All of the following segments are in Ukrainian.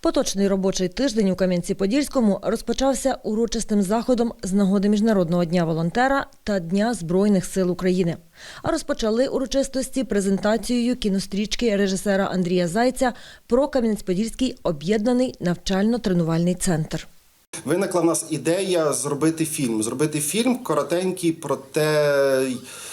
Поточний робочий тиждень у Кам'янці-Подільському розпочався урочистим заходом з нагоди Міжнародного дня волонтера та Дня Збройних сил України. А розпочали урочистості презентацією кінострічки режисера Андрія Зайця про Кам'янець-Подільський об'єднаний навчально-тренувальний центр. Виникла в нас ідея зробити фільм. Зробити фільм коротенький про те,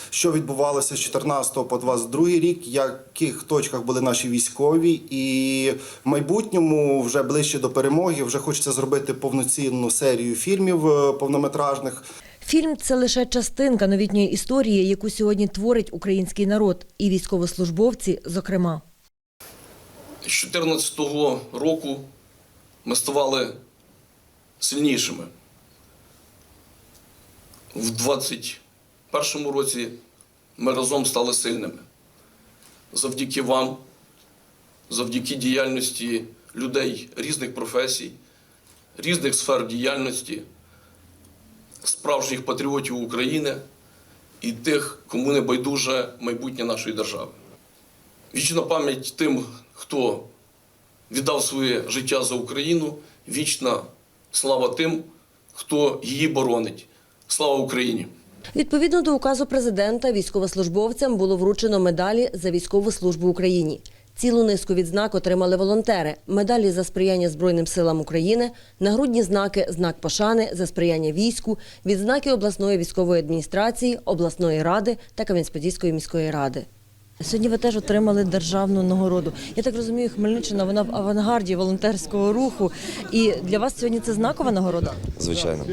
що відбувалося з 14 по 22 рік, в яких точках були наші військові, і в майбутньому, вже ближче до перемоги, вже хочеться зробити повноцінну серію фільмів е, повнометражних. Фільм це лише частинка новітньої історії, яку сьогодні творить український народ і військовослужбовці, зокрема. З 2014 року ми ставали сильнішими. В 2021 році ми разом стали сильними. Завдяки вам, завдяки діяльності людей різних професій, різних сфер діяльності, справжніх патріотів України і тих, кому не байдуже майбутнє нашої держави. Вічна пам'ять тим, хто віддав своє життя за Україну, вічна слава тим, хто її боронить. Слава Україні! Відповідно до указу президента, військовослужбовцям було вручено медалі за військову службу Україні. Цілу низку відзнак отримали волонтери: медалі за сприяння Збройним силам України, нагрудні знаки, знак пошани за сприяння війську, відзнаки обласної військової адміністрації, обласної ради та Кам'янець-Подільської міської ради. Сьогодні ви теж отримали державну нагороду. Я так розумію, Хмельниччина вона в авангарді волонтерського руху. І для вас сьогодні це знакова нагорода? Звичайно,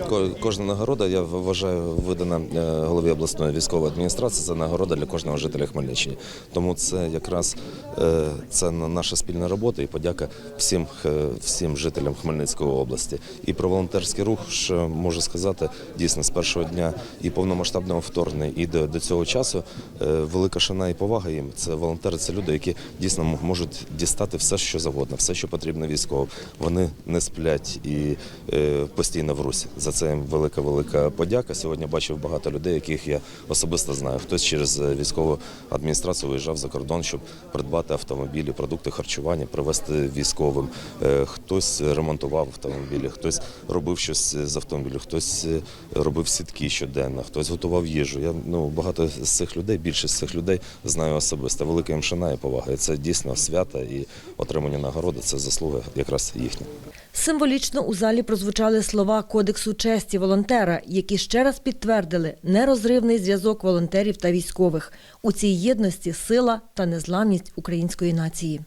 кожна нагорода, я вважаю, видана е, голові обласної військової адміністрації. Це нагорода для кожного жителя Хмельниччини. Тому це якраз е, це наша спільна робота і подяка всім е, всім жителям Хмельницької області. І про волонтерський рух що можу сказати дійсно з першого дня і повномасштабного вторгнення, і до, до цього часу велика шана і повага їм. Це волонтери, це люди, які дійсно можуть дістати все, що завгодно, все, що потрібно військовим. Вони не сплять і е, постійно в русі. За це їм велика велика подяка. Сьогодні бачив багато людей, яких я особисто знаю. Хтось через е, військову адміністрацію виїжджав за кордон, щоб придбати автомобілі, продукти харчування, привезти військовим. Е, Хтось ремонтував автомобілі, хтось робив щось з автомобілю, хтось робив сітки щоденно, хтось готував їжу. Я ну багато з цих людей, більшість з цих людей знаю особисто. Велика їм шана і повага. І це дійсно свята і отримання нагороди. Це заслуга якраз їхня. Символічно у залі прозвучали слова Кодексу честі волонтера, які ще раз підтвердили нерозривний зв'язок волонтерів та військових. У цій єдності сила та незламність української нації.